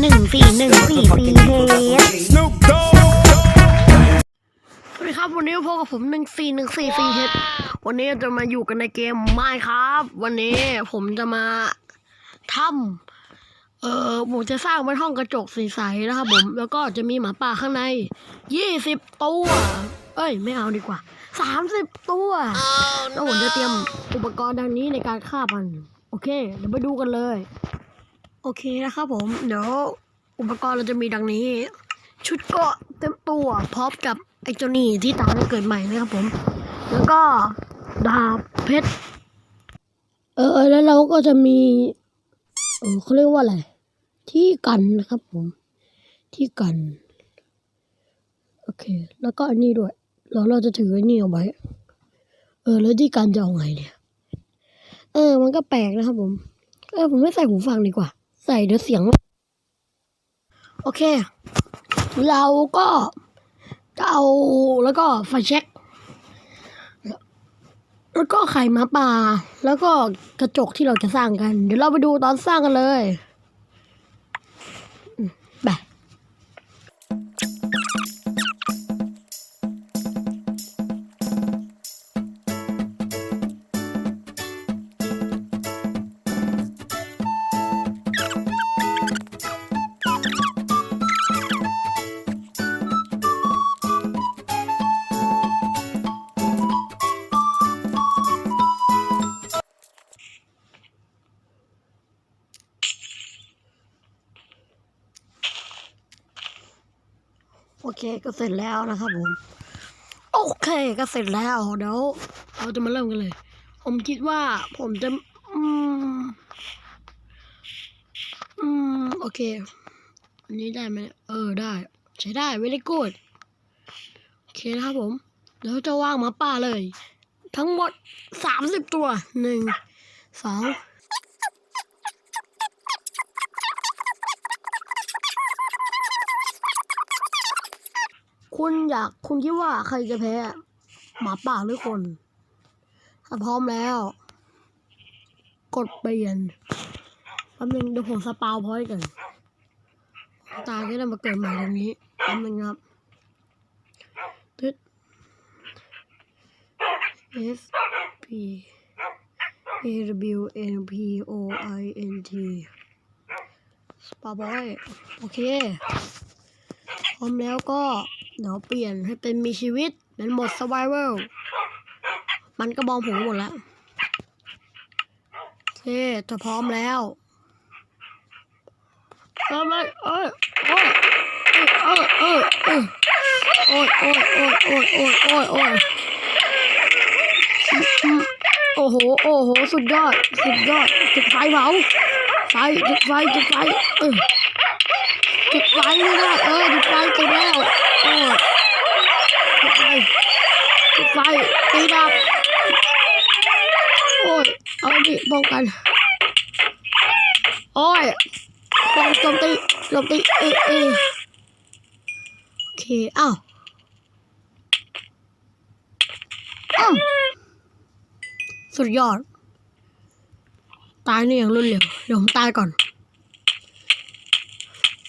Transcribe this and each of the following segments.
หนึ่งสี่หนึ่งสี่สี่เฮดสวัสดีครับวันนี้พบกับผมหนึ่งสี่หนึ่งสี่สี่เฮดวันนี้จะมาอยู่กันในเกมไม้ครับ วันนี้ผมจะมาทำเอ่อผมจะสร้างเป็นห้องกระจกใสๆนะครับผม แล้วก็จะมีหมาป่าข้างในยี่สิบตัว เอ้ย ไม่เอาดีกว่าสามสิบตัว แล้วผมจะเตรียมอุปกรณ์ดังนี้ในการฆ่ามัน โอเค เดี๋ยวไปดูกันเลย อเคนะครับผม เดี๋ยวอุปกรณ์เราจะมีดังนี้ ชุดเกาะเต็มตัวพร้อมกับไอ้เจ้านี่ที่ตายเกิดใหม่นะครับผม แล้วก็ดาบเพชร เออแล้วเราก็จะมีเออเขาเรียกว่าอะไร ที่กันนะครับผม ที่กัน โอเค แล้วก็อันนี้ด้วยแล้วเราจะถือไอ้นี่เอาไว้ เออ แล้วที่กันจะเอาไงเนี่ย เออ มันก็แปลกนะครับผม เออ ผมไม่ใส่หูฟังดีกว่า ใส่เดี๋ยวเสียง โอเค เราก็จะเอาแล้วก็ไฟแช็กแล้วก็ไข่มาป่า แล้วก็กระจกที่เราจะสร้างกัน เดี๋ยวเราไปดูตอนสร้างกันเลย โอเคก็เสร็จแล้วนะครับผม โอเคก็เสร็จแล้วเดี๋ยวเราจะมาเริ่มกันเลย ผมคิดว่าผมจะ อืม อืม โอเค อันนี้ได้ไหมเออได้ ใช้ได้ very good โอเคนะครับผม เดี๋ยวจะวางมาป่าเลย ทั้งหมดสามสิบตัวหนึ่งสองคุณ อยากคุณคิดว่าใครจะแพ้หมาป่าหรือคน ถ้าพร้อมแล้ว กดเปลี่ยนแป๊บนึงเดี๋ยวผมสปาวพอยกันตาก็ได้มาเกิดใหม่ตรงนี้แป๊บนึงครับตึ๊ด S P A W N P O I N T สปาบอย โอเค พร้อมแล้วก็ เดี๋ยวเปลี่ยนให้เป็นมีชีวิต เป็นโหมด survival มันก็บองผมหมดแล้วโอเคจะพร้อมแล้วทำไมเอ้ยโอ้ยเอ้ยเอ้ยเอ้ยโอ้ยโอ้ยโอ้ยโอ้ยโอ้ยโอ้ยโอ้ยโอ้โห โอ้โห สุดยอด สุดยอดจุดไฟเผาไฟจุดไฟจุดไฟเออจุดไฟไม่ได้เออจุดไฟติดแล้วโอ้ยจุดไฟ ไฟตีดับโอ้ยเอาดิป้องกันโอ้ยป้องโจมตีโจมตีเอเอโอเคอ้าวอ้าวสุดยอด ตายนี่อย่างรวดเร็วเดี๋ยวผมตายก่อน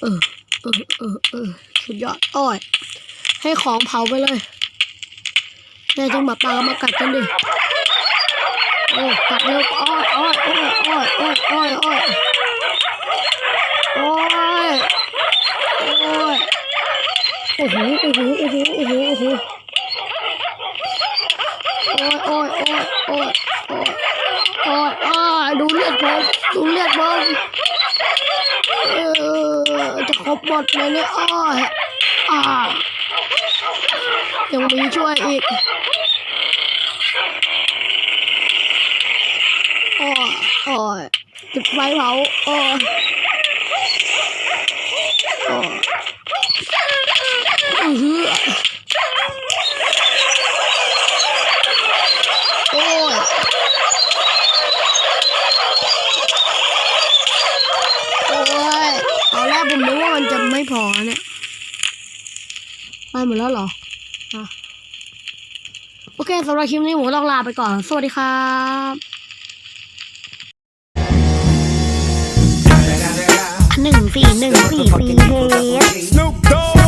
เออเออเออเออสุดยอดโอ้ยให้ของเผาไปเลย น่าจะมาปลามากัดกันดิโอ้กัดเร็วอ้อยอ้อยโอ้อยอ้อยโอ้อยโอ้อยโอ้อยโอ้ยโอ้ยหโอ้โหโอ้โหโอ้โหโอ้โหโอ้ยโอ้ยโอ้ยโอ้ยโอ้ยโอ้ยดูเลือดผมดูเลือดผมเออจะครบหมดเลยเนี่ยอ้อยอ่ายังมีช่วยอีก โอ้ยโอ้จุดไฟเผาโอ้ยโอ้ยอื้อหือโอ้ยโอ้ยตอนแรกผมนึกว่ามันจะไม่พอเนี่ยไปหมดแล้วเหรอโอเคสำหรับคลิปนี้ผมต้องลาไปก่อน สวัสดีครับ หนึ่งสี่หนึ่งสี่สี่เฮด Snoop Dogg